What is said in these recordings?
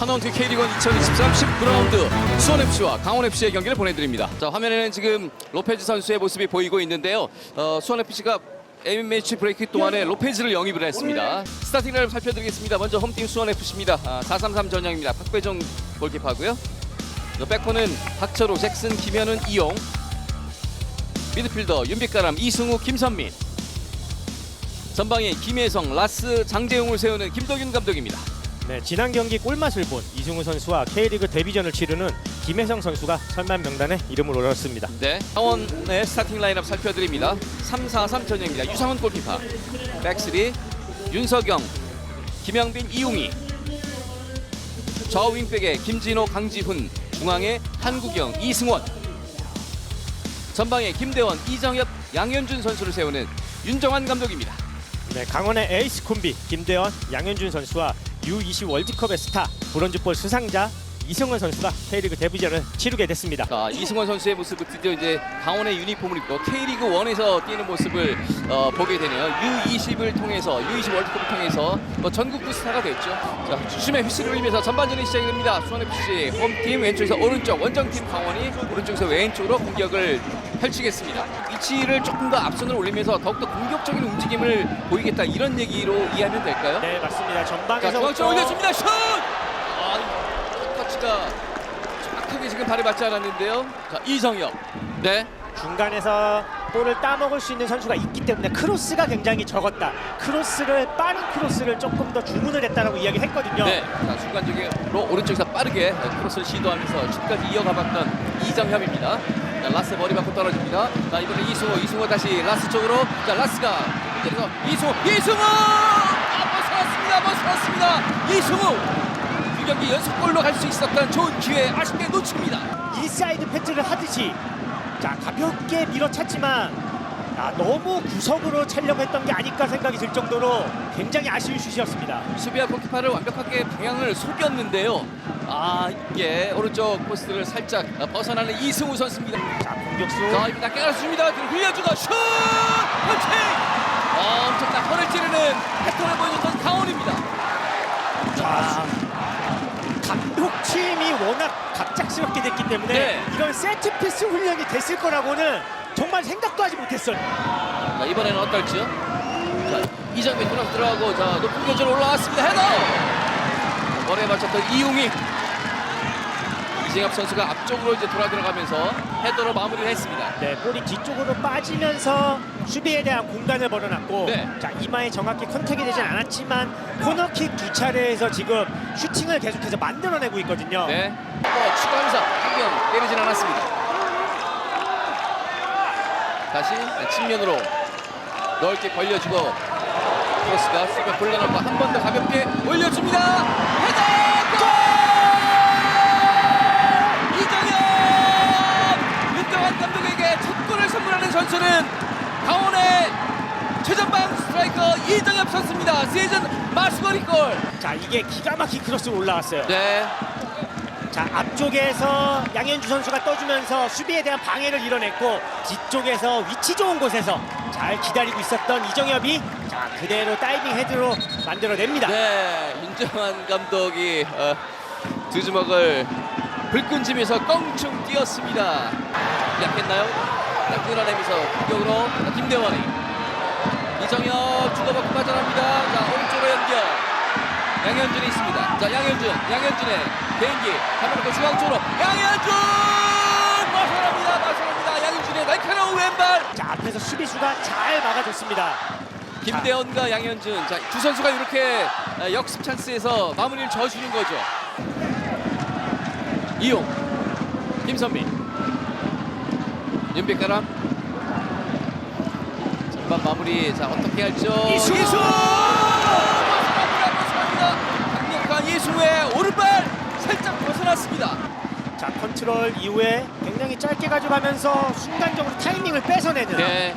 한원투 K리그 2023 19라운드 수원FC와 강원FC의 경기를 보내드립니다. 자 화면에는 지금 로페즈 선수의 모습이 보이고 있는데요. 어, 수원FC가 A매치 브레이크 동안에 로페즈를 영입을 했습니다. 스타팅 라인을 살펴드리겠습니다. 먼저 홈팀 수원FC입니다. 아, 433 전형입니다. 박배정 골키퍼고요. 어, 백호는 박철호, 잭슨, 김현은, 이용 미드필더 윤빛가람, 이승우, 김선민 전방에 김혜성, 라스, 장재용을 세우는 김덕윤 감독입니다. 네, 지난 경기 골맛을 본 이승우 선수와 K리그 데뷔전을 치르는 김혜성 선수가 선만 명단에 이름을 올렸습니다. 네, 강원의 스타팅 라인업 살펴드립니다. 3-4-3 전형입니다. 유상훈 골키퍼, 백스리, 윤석영, 김영빈, 이웅희, 좌우 윙백에 김진호, 강지훈, 중앙에 한국영, 이승원, 전방에 김대원, 이정엽, 양현준 선수를 세우는 윤정환 감독입니다. 네, 강원의 에이스 콤비 김대원, 양현준 선수와 U20 월드컵의 스타 브론즈볼 수상자 이승원 선수가 K리그 데뷔전을 치르게 됐습니다. 자, 이승원 선수의 모습을 드디어 이제 강원의 유니폼을 입고 K리그 1에서 뛰는 모습을 어, 보게 되네요. U20을 통해서 U20 월드컵을 통해서 뭐 전국구 스타가 됐죠. 자, 주심의 휘슬을 울리면서 전반전이 시작이 됩니다. 수원FC 홈팀 왼쪽에서 오른쪽, 원정팀 강원이 오른쪽에서 왼쪽으로 공격을 펼치겠습니다. 위치를 조금 더 앞선을 올리면서 더욱더 공격적인 움직임을 보이겠다 이런 얘기로 이해하면 될까요? 네, 맞습니다. 자, 전방에서 중앙쪽 올려줍니다. 슛! 아, 이 터치가 정확하게 지금 발에 맞지 않았는데요. 자, 이정엽. 네. 중간에서 볼을 따먹을 수 있는 선수가 있기 때문에 크로스가 굉장히 적었다. 크로스를 빠른 크로스를 조금 더 주문을 했다라고 이야기를 했거든요. 네. 자, 순간적으로 오른쪽에서 빠르게 크로스를 시도하면서 슛까지 이어가봤던 이정엽입니다. 자, 라스 머리 받고 떨어집니다. 자, 이번에 이승호, 이승호 다시 라스 쪽으로. 자, 라스가 문제에서 이승호, 이승호! 아, 벗어났습니다, 벗어났습니다. 이승호! 두 경기 연속골로 갈 수 있었던 좋은 기회 아쉽게 놓칩니다. 인사이드 패트를 하듯이 자 가볍게 밀어찼지만 아, 너무 구석으로 차려고 했던 게 아닐까 생각이 들 정도로 굉장히 아쉬운 슛이었습니다. 수비와 골키퍼를 완벽하게 방향을 속였는데요. 아 이게 오른쪽 포스트를 살짝 벗어나는 이승우 선수입니다. 자 공격수 자 이거 낮게 갈았습니다. 그리고 흘려주다 슛! 펀치! 아, 엄청난 허를 찌르는 패턴을 보여줬던 강원입니다. 자 감독팀이 워낙 갑작스럽게 됐기 때문에 네. 이런 세트피스 훈련이 됐을 거라고는 정말 생각도 하지 못했어요. 자 이번에는 어떨지요? 자 이정민 돌아서 들어가고 자 높은 교전 올라왔습니다. 헤더! 머리에 맞췄던 이용희 이승엽 선수가 앞쪽으로 이제 돌아 들어가면서 헤더로 마무리를 했습니다. 네, 볼이 뒤쪽으로 빠지면서 수비에 대한 공간을 벌어놨고 네. 자 이마에 정확히 컨택이 되진 않았지만 코너킥 두 차례에서 지금 슈팅을 계속해서 만들어내고 있거든요. 네. 어, 추가하면서 한명 때리진 않았습니다. 다시 측면으로 넓게 벌려주고 크로스가 수비가 골라놓고 한 번 더 가볍게 올려줍니다. 헤더! 골! 이정현! 윤정환 감독에게 첫 골을 선물하는 선수는 강원의 최전방 스트라이커 선수입니다. 시즌 마수거리 골. 자 이게 기가 막힌 크로스로 올라갔어요. 네. 자 앞쪽에서 양현주 선수가 떠주면서 수비에 대한 방해를 이뤄냈고 뒤쪽에서 위치 좋은 곳에서 잘 기다리고 있었던 이정엽이 자 그대로 다이빙 헤드로 만들어냅니다. 네, 윤정환 감독이 어, 두 주먹을 불끈지면서 껑충 뛰었습니다. 약했나요? 자, 끌어내면서 공격으로 자, 김대원이 이정엽 주고받고 빠져납니다. 자 오른쪽으로 연결. 양현준이 있습니다. 자 양현준, 양현준의 개인기 잡아놓고 중앙 쪽으로 양현준 벗어납니다. 벗어납니다. 양현준의 날카로운 왼발. 자 앞에서 수비수가 잘 막아줬습니다. 김대원과 양현준 자, 두 선수가 이렇게 아, 역습 찬스에서 마무리를 져주는 거죠. 이용, 김선민, 윤빛가람 전반 마무리 자 어떻게 할죠? 이승우! 이승우! 벗어납니다. 강력한 이승우의 오른발 살짝 벗어났습니다. 자 컨트롤 이후에 굉장히 짧게 가져가면서 순간적으로 타이밍을 뺏어내는 네,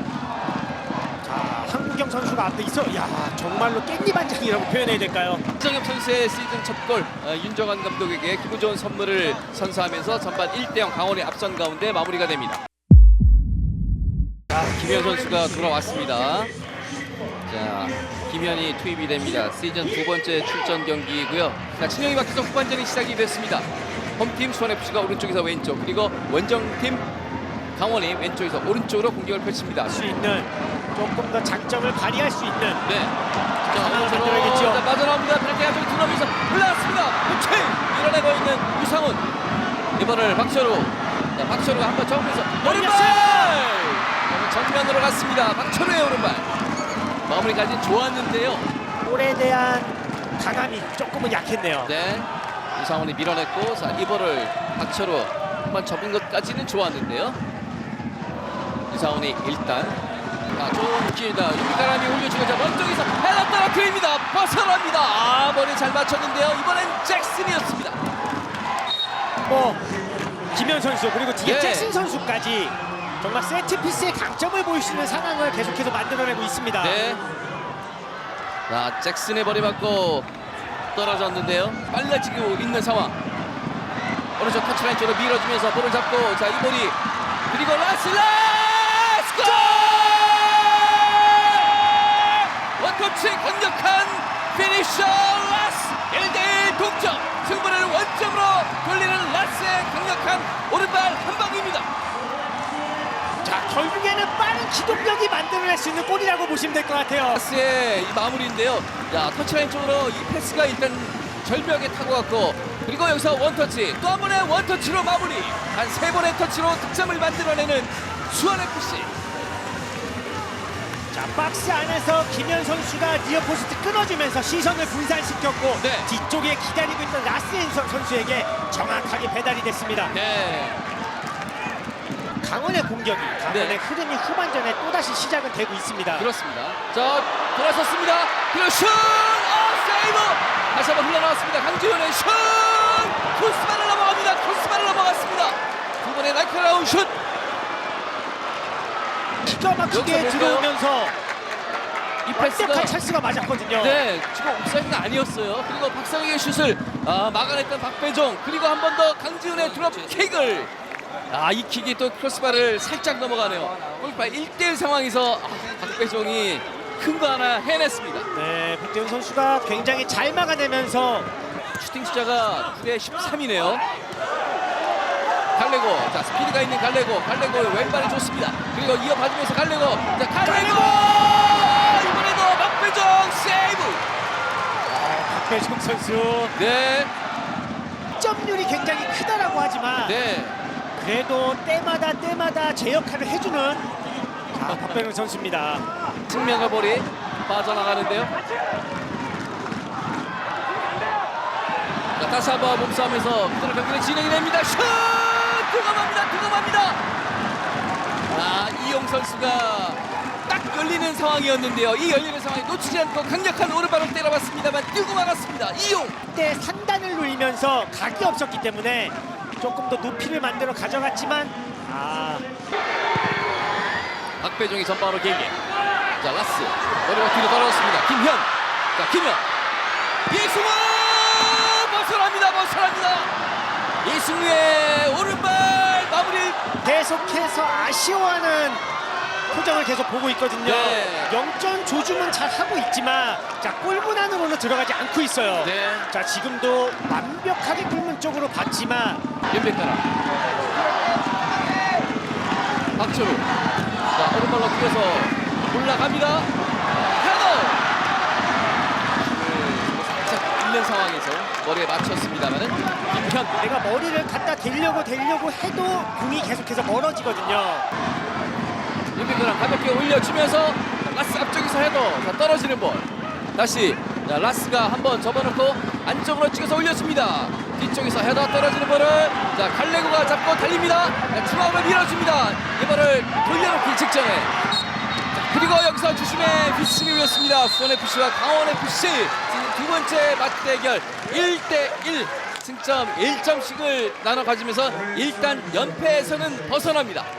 자 한국영 선수가 앞에 있어 야 정말로 깻잎 한 장이라고 표현해야 될까요? 이정엽 선수의 시즌 첫 골 윤정환 감독에게 기분 좋은 선물을 선사하면서 전반 1대0 강원이 앞선 가운데 마무리가 됩니다. 김현 선수가 돌아왔습니다. 자, 김현이 투입이 됩니다. 시즌 두 번째 출전 경기이고요. 자, 진영이 바뀌어서 후반전이 시작이 됐습니다. 홈팀 수원FC가 오른쪽에서 왼쪽 그리고 원정팀 강원이 왼쪽에서 오른쪽으로 공격을 펼칩니다. 수 있는 조금 더 장점을 발휘할 수 있는 네. 자, 자, 하나 오른쪽으로 만들어야겠죠. 자, 빠져나옵니다. 페널티 안쪽에 들어오면서 올라왔습니다. 우측 밀어내고 있는 유상훈. 이번을 박철우. 자, 박철우가 한번 접으면서 오른발. 오늘 정면으로 갔습니다. 박철우의 오른발. 마무리까지 좋았는데요. 볼에 대한 강함이 조금은 약했네요. 네. 유상훈이 밀어냈고 자, 이번을 박철우 한번 접은 것까지는 좋았는데요. 유상훈이 일단 아, 좋은 느낌이다. 유미가람이 올려주고 자 먼쪽에서 헤더 떨어뜨립니다. 벗어납니다. 아, 머리 잘 맞췄는데요. 이번엔 잭슨이었습니다. 뭐 김현 선수 그리고 뒤에 네. 잭슨 선수까지 정말 세트 피스의 강점을 보일 수 있는 상황을 계속해서 만들어내고 있습니다. 네. 자, 잭슨의 머리 맞고 떨어졌는데요. 빨라지고 있는 상황. 오른쪽 터치라인 쪽으로 밀어주면서 볼을 잡고 자, 이 볼이 그리고 라슬라 스 골! 원터치 강력한 피니셔 라스 1대1 동점 승부를 원점으로 돌리는 라스의 강력한 오른발 한 방입니다. 자 기동력이 만들어낼 수 있는 골이라고 보시면 될 것 같아요. 패스의 이 마무리인데요. 자, 터치라인 쪽으로 이 패스가 일단 절벽에 타고 갔고 그리고 여기서 원터치 또 한 번의 원터치로 마무리 한 세 번의 터치로 득점을 만들어내는 수원FC 자 박스 안에서 김현 선수가 니어 포스트 끊어주면서 시선을 분산시켰고 네. 뒤쪽에 기다리고 있던 라스엔 선- 선수에게 정확하게 배달이 됐습니다. 네. 강원의 공격이 강원의 네. 흐름이 후반전에 또다시 시작은 되고 있습니다. 그렇습니다. 자, 돌아섰습니다. 그리고 슛! 어, 세이브! 다시 한번 흘러나왔습니다. 강주현의 슛! 크로스바를 넘어갑니다. 크로스바를 넘어갔습니다. 두 번의 날카로운 슛! 기가 막히게 여기서 들어오면서 이 패스가 완벽한 찬스가 맞았거든요. 네, 지금 옵사이드는 아니었어요. 그리고 박상희의 슛을 아, 막아냈던 박배종 그리고 한 번 더 강지훈의 드롭 킥을 아, 이 킥이 또 크로스바를 살짝 넘어가네요. 골파 1대1 상황에서 아, 박배종이 큰 거 하나 해냈습니다. 네, 백대훈 선수가 굉장히 잘 막아내면서 슈팅 숫자가 9대 13이네요. 갈레고, 자 스피드가 있는 갈레고, 갈레고의 왼발이 좋습니다. 그리고 이어받으면서 갈레고, 자 갈레고 이번에도 박배종 세이브. 박배종 선수 네, 점률이 굉장히 크다라고 하지만 네. 그래도 때마다 때마다 제 역할을 해주는 자, 박배종 선수입니다. 측면과 볼이 빠져나가는데요. 자, 다시 한번 몸싸움에서 그대로 경기를 진행이 됩니다. 슛! 들어갑니다. 들어갑니다. 아, 이용 선수가 딱 열리는 상황이었는데요. 이 열리는 상황에 놓치지 않고 강력한 오른발을 때려봤습니다만 뛰고 말았습니다. 이용! 그때 상단을 누리면서 각이 없었기 때문에 조금 더 높이를 만들어 가져갔지만 아 박배종이 전방으로 길게. 자, 라스. 머리가 뒤로 떨어졌습니다. 김현. 자, 김현. 이승우! 벗어납니다. 벗어납니다. 이승우의 오른발 마무리. 계속해서 아쉬워하는 표정을 계속 보고 있거든요. 네. 영점 조준은 잘 하고 있지만 자 골문 안으로는 들어가지 않고 있어요. 네. 자 지금도 완벽하게 골문 쪽으로 봤지만 연백가라. 박철우. 자, 오른발로 뛰어서 올라갑니다. 헤더! 네, 살짝 있는 상황에서 머리에 맞췄습니다만은 김현. 내가 머리를 갖다 대려고 대려고 해도 공이 계속해서 멀어지거든요. 윤빈그랑 가볍게 올려주면서 라스 앞쪽에서 헤더 자, 떨어지는 볼. 다시 자, 라스가 한번 접어놓고 안쪽으로 찍어서 올려줍니다. 뒤쪽에서 헤더 떨어지는 볼을 자 갈레고가 잡고 달립니다. 자, 중앙으로 밀어줍니다. 이 볼을 돌려놓기 직전에. 자, 그리고 여기서 주심의 피칭이 울렸습니다. 수원FC와 강원FC 두 번째 맞대결 1대1 승점 1점씩을 나눠 가지면서 일단 연패에서는 벗어납니다